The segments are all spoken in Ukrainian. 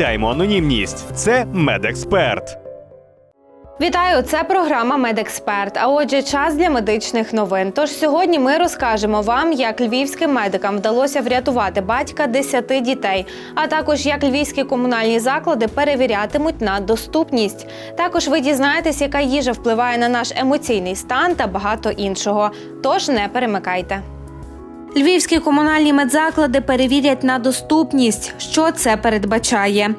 анонімність. Це медексперт. Вітаю! Це програма Медексперт. А отже, час для медичних новин. Тож сьогодні ми розкажемо вам, як львівським медикам вдалося врятувати батька 10 дітей, а також як львівські комунальні заклади перевірятимуть на доступність. Також ви дізнаєтесь, яка їжа впливає на наш емоційний стан та багато іншого. Тож не перемикайте. Львівські комунальні медзаклади перевірять на доступність. Що це передбачає?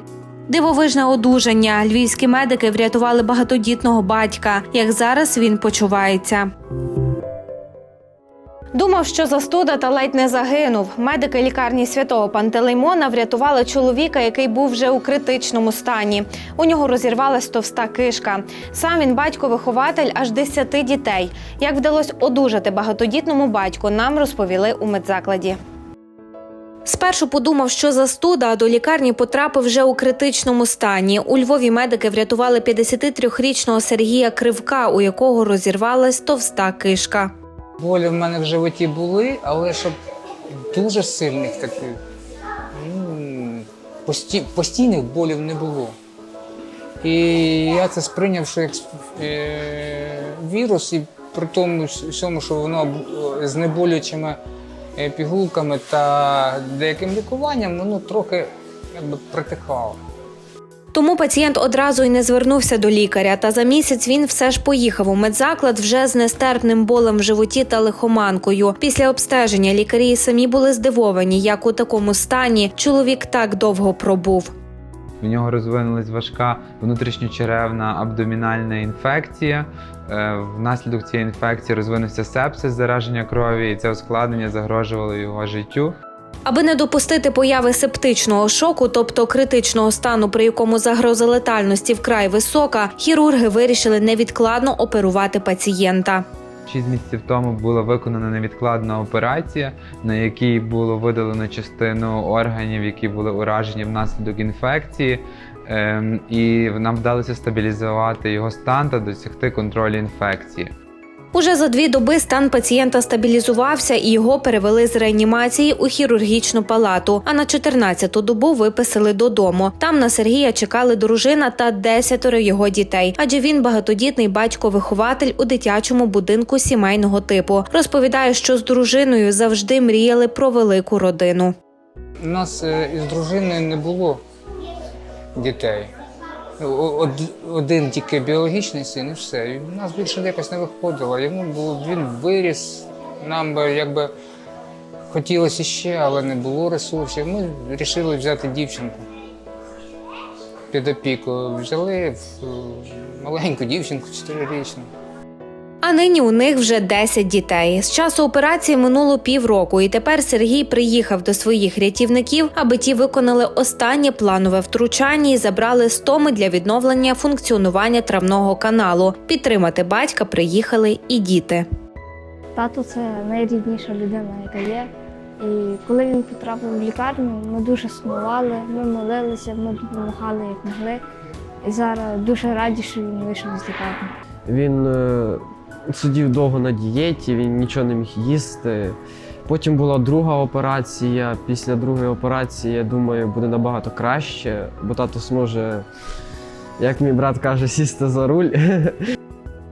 Дивовижне одужання. Львівські медики врятували багатодітного батька. Як зараз він почувається. Думав, що застуда та ледь не загинув. Медики лікарні святого Пантелеймона врятували чоловіка, який був вже у критичному стані. У нього розірвалась товста кишка. Сам він батько-вихователь аж 10 дітей. Як вдалося одужати багатодітному батьку, нам розповіли у медзакладі. Спершу подумав, що застуда, а до лікарні потрапив вже у критичному стані. У Львові медики врятували 53-річного Сергія Кривка, у якого розірвалась товста кишка. Болі в мене в животі були, але щоб дуже сильних таких пості, постійних болів не було. І я це сприйняв, що як е, вірус, і при тому всьому, що воно з неболючими е, пігулками та деяким лікуванням, воно трохи якби притихало. Тому пацієнт одразу й не звернувся до лікаря. Та за місяць він все ж поїхав у медзаклад вже з нестерпним болем в животі та лихоманкою. Після обстеження лікарі самі були здивовані, як у такому стані чоловік так довго пробув. У нього розвинулась важка внутрішньочеревна абдомінальна інфекція. Е, Внаслідок цієї інфекції розвинувся сепсис, зараження крові, і це ускладнення загрожувало його життю. Аби не допустити появи септичного шоку, тобто критичного стану, при якому загроза летальності вкрай висока, хірурги вирішили невідкладно оперувати пацієнта. Шість місяців тому була виконана невідкладна операція, на якій було видалено частину органів, які були уражені внаслідок інфекції. Ем, І нам вдалося стабілізувати його стан та досягти контролю інфекції. Уже за дві доби стан пацієнта стабілізувався і його перевели з реанімації у хірургічну палату. А на 14-ту добу виписали додому. Там на Сергія чекали дружина та десятеро його дітей, адже він багатодітний батько-вихователь у дитячому будинку сімейного типу. Розповідає, що з дружиною завжди мріяли про велику родину. У нас е, із дружиною не було дітей. Один тільки біологічний син і все. У нас більше якось не виходило. Йому було, він виріс, нам би якби хотілося ще, але не було ресурсів. Ми вирішили взяти дівчинку під опіку. Взяли е, маленьку дівчинку, чотирирічну. А нині у них вже 10 дітей. З часу операції минуло півроку, і тепер Сергій приїхав до своїх рятівників, аби ті виконали останнє планове втручання і забрали стоми для відновлення функціонування травного каналу. Підтримати батька приїхали і діти. Тато це найрідніша людина, яка є. І коли він потрапив в лікарню, ми дуже сумували, ми молилися, ми допомагали як могли. І зараз дуже раді, що він вийшов з лікарні. Він е, сидів довго на дієті, він нічого не міг їсти. Потім була друга операція. Після другої операції, я думаю, буде набагато краще, бо тато зможе, як мій брат каже, сісти за руль.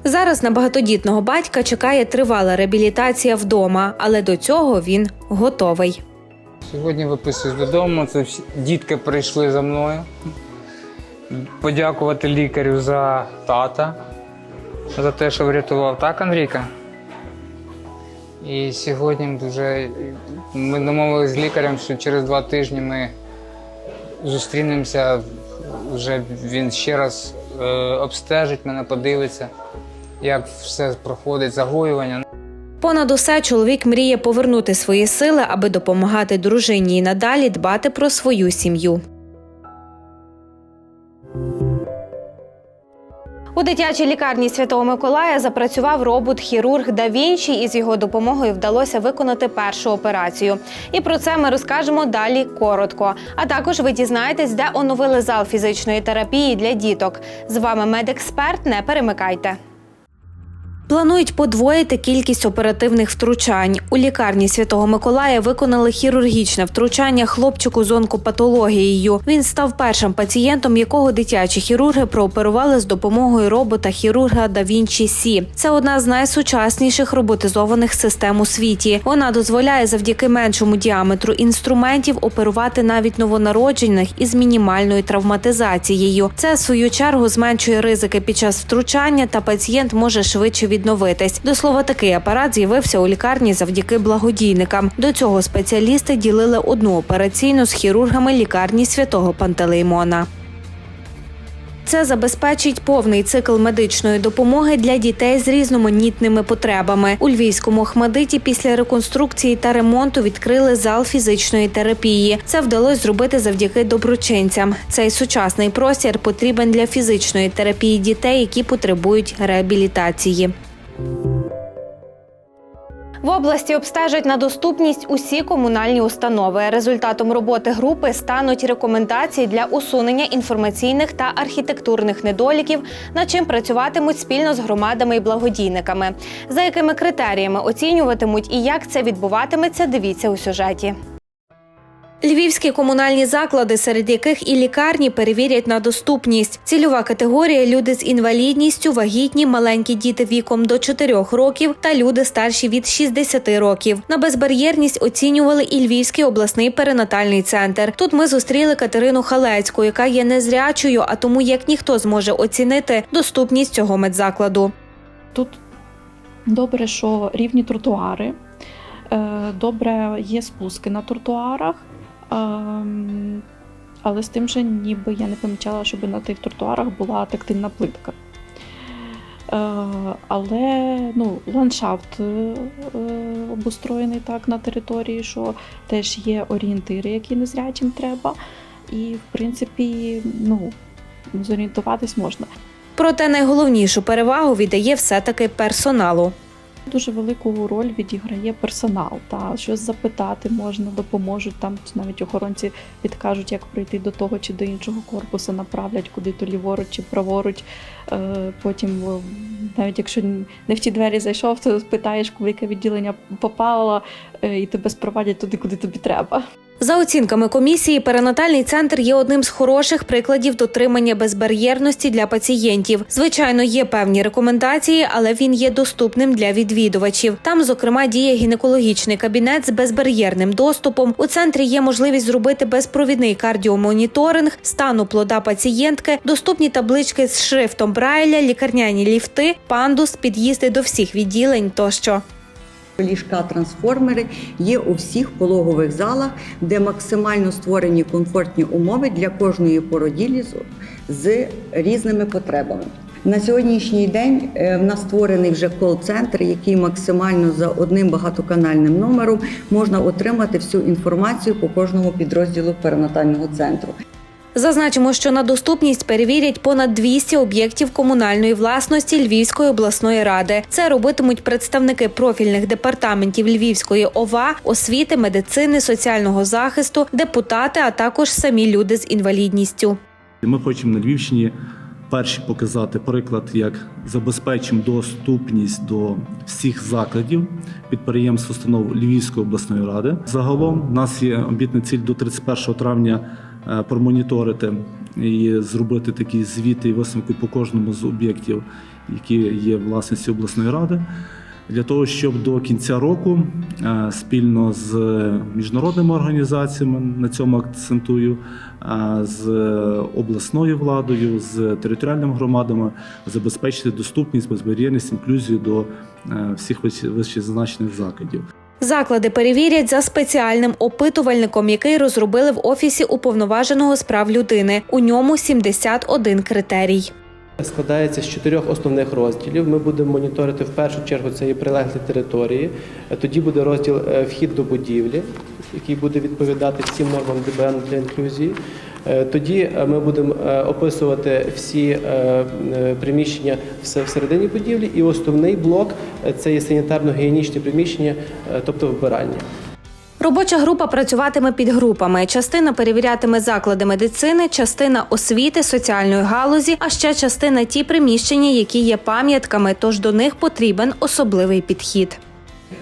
Зараз на багатодітного батька чекає тривала реабілітація вдома, але до цього він готовий. Сьогодні виписуюсь додому. Це всі дітки прийшли за мною. Подякувати лікарю за тата, за те, що врятував так, Андрійка. І сьогодні вже ми домовилися з лікарем, що через два тижні ми зустрінемося. Вже він ще раз е, обстежить мене, подивиться, як все проходить загоювання. Понад усе чоловік мріє повернути свої сили, аби допомагати дружині і надалі дбати про свою сім'ю. У дитячій лікарні Святого Миколая запрацював робот-хірург Да Вінчі, і з його допомогою вдалося виконати першу операцію. І про це ми розкажемо далі коротко. А також ви дізнаєтесь, де оновили зал фізичної терапії для діток. З вами медексперт. Не перемикайте. Планують подвоїти кількість оперативних втручань. У лікарні Святого Миколая виконали хірургічне втручання хлопчику з онкопатологією. Він став першим пацієнтом, якого дитячі хірурги прооперували з допомогою робота хірурга Vinci Сі. Це одна з найсучасніших роботизованих систем у світі. Вона дозволяє завдяки меншому діаметру інструментів оперувати навіть новонароджених із мінімальною травматизацією. Це в свою чергу зменшує ризики під час втручання, та пацієнт може швидше відновитись. До слова, такий апарат з'явився у лікарні завдяки благодійникам. До цього спеціалісти ділили одну операційну з хірургами лікарні святого Пантелеймона. Це забезпечить повний цикл медичної допомоги для дітей з різноманітними потребами. У Львівському Ахмадиті після реконструкції та ремонту відкрили зал фізичної терапії. Це вдалося зробити завдяки доброчинцям. Цей сучасний простір потрібен для фізичної терапії дітей, які потребують реабілітації. В області обстежать на доступність усі комунальні установи. Результатом роботи групи стануть рекомендації для усунення інформаційних та архітектурних недоліків, над чим працюватимуть спільно з громадами і благодійниками. За якими критеріями оцінюватимуть і як це відбуватиметься, дивіться у сюжеті. Львівські комунальні заклади, серед яких і лікарні перевірять на доступність. Цільова категорія люди з інвалідністю, вагітні, маленькі діти віком до 4 років та люди старші від 60 років. На безбар'єрність оцінювали і Львівський обласний перинатальний центр. Тут ми зустріли Катерину Халецьку, яка є незрячою, а тому як ніхто зможе оцінити доступність цього медзакладу. Тут добре, що рівні тротуари, е, добре є спуски на тротуарах. Але з тим же ніби я не помічала, щоб на тих тротуарах була тактильна плитка. Е, Але ну, ландшафт е, обустроєний так на території, що теж є орієнтири, які незрячим треба. І, в принципі, ну, зорієнтуватись можна. Проте найголовнішу перевагу віддає все-таки персоналу. Дуже велику роль відіграє персонал. Та щось запитати можна, допоможуть там, навіть охоронці підкажуть, як прийти до того чи до іншого корпусу, направлять куди то ліворуч чи праворуч. Е, Потім, навіть якщо не в ті двері зайшов, то питаєш, в яке відділення попало, е, і тебе спровадять туди, куди тобі треба. За оцінками комісії, перинатальний центр є одним з хороших прикладів дотримання безбар'єрності для пацієнтів. Звичайно, є певні рекомендації, але він є доступним для відвідувачів. Там, зокрема, діє гінекологічний кабінет з безбар'єрним доступом. У центрі є можливість зробити безпровідний кардіомоніторинг, стану плода пацієнтки, доступні таблички з шрифтом Брайля, лікарняні ліфти, пандус, під'їзди до всіх відділень тощо. Ліжка-трансформери є у всіх пологових залах, де максимально створені комфортні умови для кожної породілі з, з різними потребами. На сьогоднішній день е, в нас створений вже кол-центр, який максимально за одним багатоканальним номером можна отримати всю інформацію по кожному підрозділу перинатального центру. Зазначимо, що на доступність перевірять понад 200 об'єктів комунальної власності Львівської обласної ради. Це робитимуть представники профільних департаментів Львівської ОВА, освіти, медицини, соціального захисту, депутати, а також самі люди з інвалідністю. Ми хочемо на Львівщині перші показати приклад, як забезпечимо доступність до всіх закладів підприємств установ Львівської обласної ради. Загалом у нас є амбітна ціль до 31 травня промоніторити і зробити такі звіти і висновки по кожному з об'єктів, які є власністю обласної ради. Для того, щоб до кінця року е, спільно з міжнародними організаціями на цьому акцентую, е, з обласною владою, з територіальними громадами забезпечити доступність, безбар'єрність, інклюзію до е, всіх вище- вищезазначених закладів. Заклади перевірять за спеціальним опитувальником, який розробили в офісі уповноваженого з прав людини. У ньому 71 критерій. Складається з чотирьох основних розділів. Ми будемо моніторити в першу чергу це і прилеглі території. Тоді буде розділ е, вхід до будівлі, який буде відповідати всім нормам ДБН для інклюзії. Е, Тоді е, ми будемо е, описувати всі приміщення все всередині будівлі, і основний блок це є санітарно-гігієнічні приміщення, тобто вбиральні. Робоча група працюватиме під групами. Частина перевірятиме заклади медицини, частина освіти, соціальної галузі, а ще частина ті приміщення, які є пам'ятками, тож до них потрібен особливий підхід.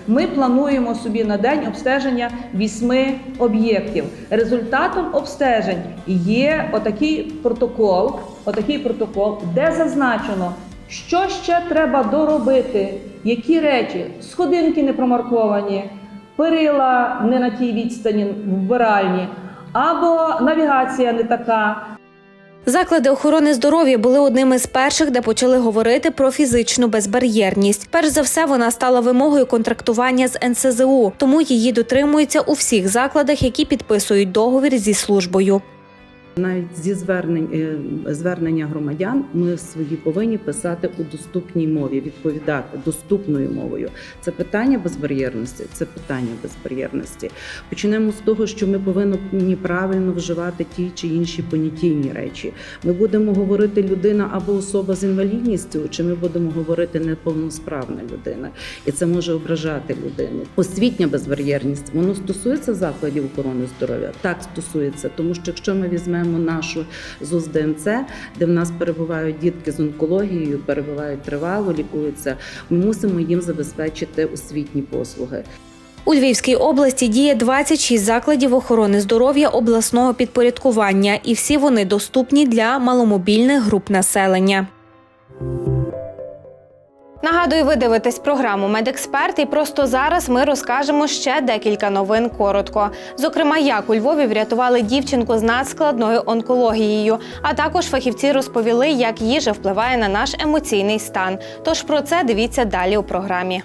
Ми плануємо собі на день обстеження вісьми об'єктів. Результатом обстежень є отакий протокол, отакий протокол, де зазначено, що ще треба доробити, які речі, сходинки не промарковані, перила не на тій відстані вбиральні, або навігація не така, Заклади охорони здоров'я були одними з перших, де почали говорити про фізичну безбар'єрність. Перш за все, вона стала вимогою контрактування з НСЗУ, тому її дотримуються у всіх закладах, які підписують договір зі службою. Навіть зі звернень е, звернення громадян ми свої повинні писати у доступній мові, відповідати доступною мовою. Це питання безбар'єрності. Це питання безбар'єрності. Почнемо з того, що ми повинні правильно вживати ті чи інші понятійні речі. Ми будемо говорити людина або особа з інвалідністю, чи ми будемо говорити неповносправна людина, і це може ображати людину. Освітня безбар'єрність воно стосується закладів охорони здоров'я. Так стосується, тому що якщо ми візьмемо нашу ЗУЗ ДНЦ, де в нас перебувають дітки з онкологією, перебувають тривало, лікуються, ми мусимо їм забезпечити освітні послуги. У Львівській області діє 26 закладів охорони здоров'я обласного підпорядкування, і всі вони доступні для маломобільних груп населення. Нагадую, ви дивитесь програму Медексперт, і просто зараз ми розкажемо ще декілька новин коротко. Зокрема, як у Львові врятували дівчинку з надскладною онкологією. А також фахівці розповіли, як їжа впливає на наш емоційний стан. Тож про це дивіться далі у програмі.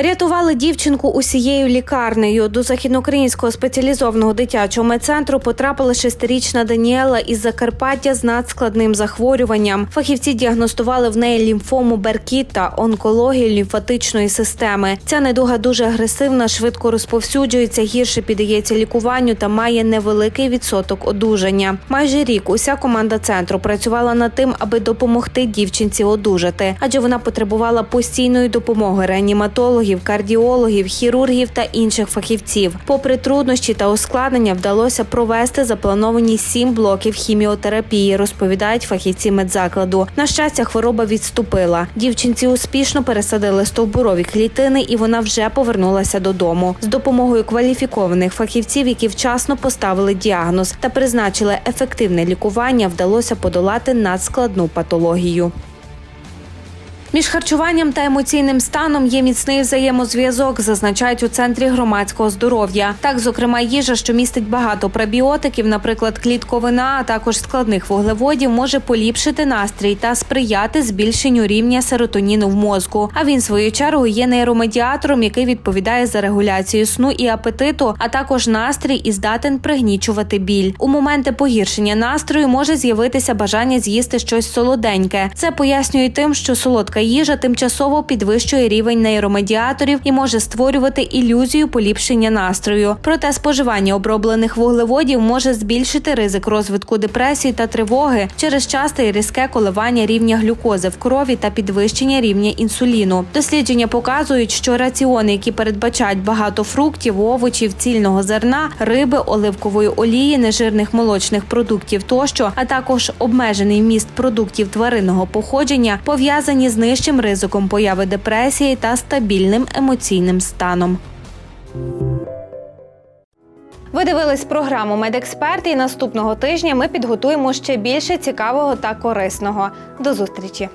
Рятували дівчинку усією лікарнею. До західноукраїнського спеціалізованого дитячого медцентру потрапила шестирічна Даніела із Закарпаття з надскладним захворюванням. Фахівці діагностували в неї лімфому Беркіта, онкологію лімфатичної системи. Ця недуга дуже агресивна, швидко розповсюджується, гірше піддається лікуванню та має невеликий відсоток одужання. Майже рік уся команда центру працювала над тим, аби допомогти дівчинці одужати, адже вона потребувала постійної допомоги реаніматологів, кардіологів, хірургів та інших фахівців. Попри труднощі та ускладнення, вдалося провести заплановані сім блоків хіміотерапії, розповідають фахівці медзакладу. На щастя, хвороба відступила. Дівчинці успішно пересадили стовбурові клітини, і вона вже повернулася додому. З допомогою кваліфікованих фахівців, які вчасно поставили діагноз та призначили ефективне лікування, вдалося подолати надскладну патологію. Між харчуванням та емоційним станом є міцний взаємозв'язок, зазначають у центрі громадського здоров'я. Так, зокрема, їжа, що містить багато пребіотиків, наприклад, клітковина, а також складних вуглеводів, може поліпшити настрій та сприяти збільшенню рівня серотоніну в мозку. А він, свою чергу, є нейромедіатором, який відповідає за регуляцію сну і апетиту, а також настрій і здатен пригнічувати біль. У моменти погіршення настрою може з'явитися бажання з'їсти щось солоденьке. Це пояснює тим, що солодка їжа тимчасово підвищує рівень нейромедіаторів і може створювати ілюзію поліпшення настрою. Проте споживання оброблених вуглеводів може збільшити ризик розвитку депресії та тривоги через часте і різке коливання рівня глюкози в крові та підвищення рівня інсуліну. Дослідження показують, що раціони, які передбачають багато фруктів, овочів, цільного зерна, риби, оливкової олії, нежирних молочних продуктів тощо, а також обмежений вміст продуктів тваринного походження, пов'язані з нижчим ризиком появи депресії та стабільним емоційним станом. Ви дивились програму Медексперт і наступного тижня ми підготуємо ще більше цікавого та корисного. До зустрічі!